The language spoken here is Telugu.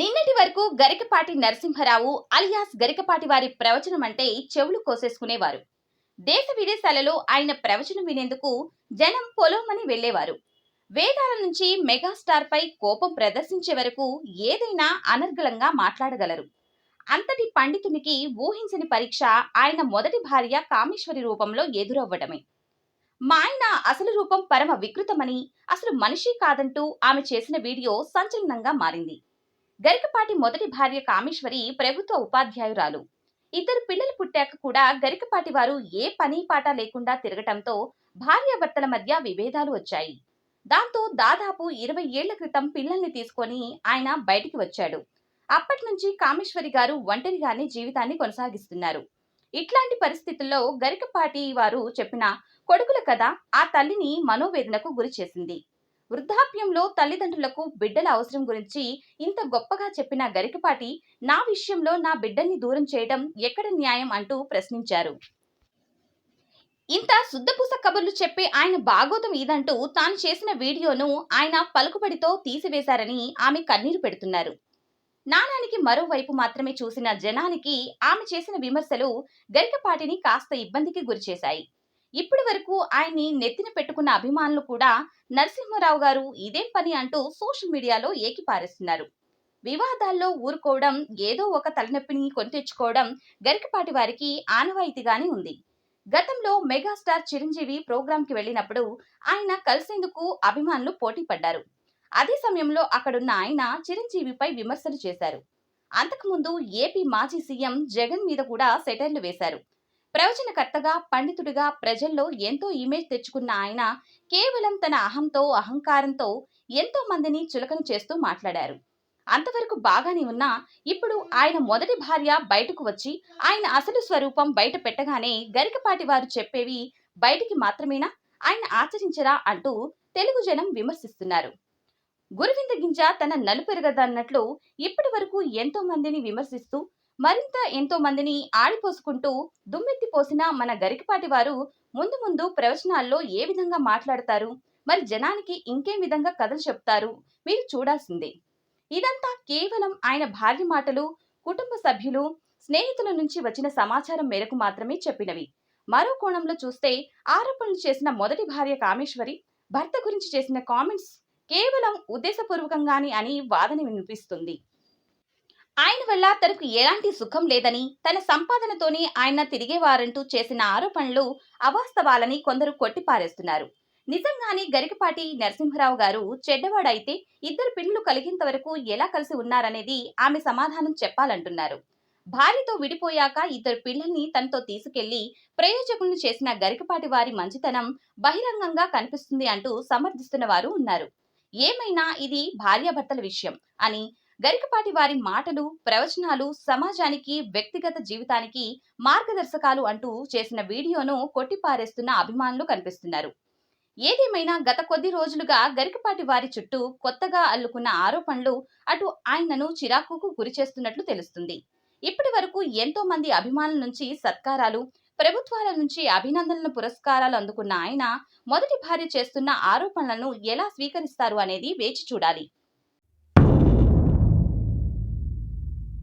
నిన్నటి వరకు గరికపాటి నరసింహరావు అలియాస్ గరికపాటి వారి ప్రవచనం అంటే చెవులు కోసేసుకునేవారు. దేశ విదేశాలలో ఆయన ప్రవచనం వినేందుకు జనం పొలోమని వెళ్ళేవారు వేదాల నుంచి మెగాస్టార్ పై కోపం ప్రదర్శించే వరకు ఏదైనా అనర్గళంగా మాట్లాడగలరు. అంతటి పండితునికి ఊహించని పరీక్ష ఆయన మొదటి భార్య కామేశ్వరి రూపంలో ఎదురవ్వడమే మా ఆయన అసలు రూపం పరమ వికృతమని అసలు మనిషి కాదంటూ ఆమె చేసిన వీడియో సంచలనంగా మారింది. గరికపాటి మొదటి భార్య కామేశ్వరి ప్రభుత్వ ఉపాధ్యాయురాలు. ఇద్దరు పిల్లలు పుట్టాక కూడా గరికపాటి వారు ఏ పని పాట లేకుండా తిరగటంతో భార్యాభర్తల మధ్య విభేదాలు వచ్చాయి. దాంతో దాదాపు ఇరవై ఏళ్ళ క్రితం పిల్లల్ని తీసుకొని ఆయన బయటికి వచ్చాడు. అప్పటి నుంచి కామేశ్వరి గారు ఒంటరిగానే జీవితాన్ని కొనసాగిస్తున్నారు. ఇట్లాంటి పరిస్థితుల్లో గరికపాటి వారు చెప్పిన కొడుకుల కథ ఆ తల్లిని మనోవేదనకు గురి చేసింది. వృద్ధాప్యంలో తల్లిదండ్రులకు బిడ్డల అవసరం గురించి ఇంత గొప్పగా చెప్పిన గరికపాటి నా విషయంలో నా బిడ్డల్ని దూరం చేయడం ఎక్కడ న్యాయం అంటూ ప్రశ్నించారు. ఇంత శుద్ధపూస కబుర్లు చెప్పే ఆయన భాగోతం ఇదంటూ తాను చేసిన వీడియోను ఆయన పలుకుబడితో తీసివేశారని ఆమె కన్నీరు పెడుతున్నారు. నాణానికి మరోవైపు మాత్రమే చూసిన జనానికి ఆమె చేసిన విమర్శలు గరికపాటిని కాస్త ఇబ్బందికి గురిచేశాయి. ఇప్పటి వరకు ఆయన్ని నెత్తిన పెట్టుకున్న అభిమానులు కూడా నరసింహారావు గారు ఇదేం పని అంటూ సోషల్ మీడియాలో ఏకిపారేస్తున్నారు. వివాదాల్లో ఊరుకోవడం ఏదో ఒక తలనొప్పిని కొంటెచ్చుకోవడం గరికపాటి వారికి ఆనవాయితీగానే ఉంది. గతంలో మెగాస్టార్ చిరంజీవి ప్రోగ్రాంకి వెళ్ళినప్పుడు ఆయన కలిసేందుకు అభిమానులు పోటీ పడ్డారు. అదే సమయంలో అక్కడున్న ఆయన చిరంజీవిపై విమర్శలు చేశారు. అంతకుముందు ఏపీ మాజీ సీఎం జగన్ మీద కూడా సెటైర్లు వేశారు. ప్రవచనకర్తగా పండితుడిగా ప్రజల్లో ఎంతో ఇమేజ్ తెచ్చుకున్న ఆయన కేవలం తన అహంతో అహంకారంతో ఎంతో మందిని చులకన చేస్తూ మాట్లాడారు. అంతవరకు బాగానే ఉన్నా ఇప్పుడు ఆయన మొదటి భార్య బయటకు వచ్చి ఆయన అసలు స్వరూపం బయట పెట్టగానే గరికపాటి వారు చెప్పేవి బయటికి మాత్రమేనా? ఆయన ఆచరించరా అంటూ తెలుగు జనం విమర్శిస్తున్నారు. గురువింద గింజ తన నలుపెరగదన్నట్లు ఇప్పటి వరకు ఎంతో మందిని విమర్శిస్తూ మరింత ఎంతో మందిని ఆడిపోసుకుంటూ దుమ్మెత్తి పోసిన మన గరికపాటి వారు ముందు ముందు ప్రవచనాల్లో ఏ విధంగా మాట్లాడతారు? మరి జనానికి ఇంకే విధంగా కథలు చెప్తారు? మీరు చూడాల్సిందే. ఇదంతా కేవలం ఆయన భార్య మాటలు కుటుంబ సభ్యులు స్నేహితుల నుంచి వచ్చిన సమాచారం మేరకు మాత్రమే చెప్పినవి. మరో కోణంలో చూస్తే ఆరోపణలు చేసిన మొదటి భార్య కామేశ్వరి భర్త గురించి చేసిన కామెంట్స్ కేవలం ఉద్దేశపూర్వకంగాని అని వాదన వినిపిస్తుంది. ఆయన వల్ల తనకు ఎలాంటి సుఖం లేదని తన సంపాదనతోనే ఆయన తిరిగేవారంటూ చేసిన ఆరోపణలు అవాస్తవాలని కొందరు కొట్టిపారేస్తున్నారు. నిజంగానే గరికపాటి నరసింహరావు గారు చెడ్డవాడైతే ఇద్దరు పిల్లలు కలిగేంత వరకు ఎలా కలిసి ఉన్నారనేది ఆమె సమాధానం చెప్పాలంటున్నారు. భార్యతో విడిపోయాక ఇద్దరు పిల్లల్ని తనతో తీసుకెళ్ళి ప్రయోజకులను చేసిన గరికపాటి వారి మంచితనం బహిరంగంగా కనిపిస్తుంది అంటూ సమర్థిస్తున్న వారు ఉన్నారు. ఏమైనా ఇది భార్యాభర్తల విషయం అని గరికపాటి వారి మాటలు ప్రవచనాలు సమాజానికి వ్యక్తిగత జీవితానికి మార్గదర్శకాలు అంటూ చేసిన వీడియోను కొట్టిపారేస్తున్న అభిమానులు కనిపిస్తున్నారు. ఏదేమైనా గత కొద్ది రోజులుగా గరికపాటి వారి చుట్టూ కొత్తగా అల్లుకున్న ఆరోపణలు అటు ఆయనను చిరాకుకు గురి చేస్తున్నట్లు తెలుస్తుంది. ఇప్పటి వరకు ఎంతో మంది అభిమానుల నుంచి సత్కారాలు ప్రభుత్వాల నుంచి అభినందనల పురస్కారాలు అందుకున్న ఆయన మొదటి భార్య చేస్తున్న ఆరోపణలను ఎలా స్వీకరిస్తారు అనేది వేచి చూడాలి.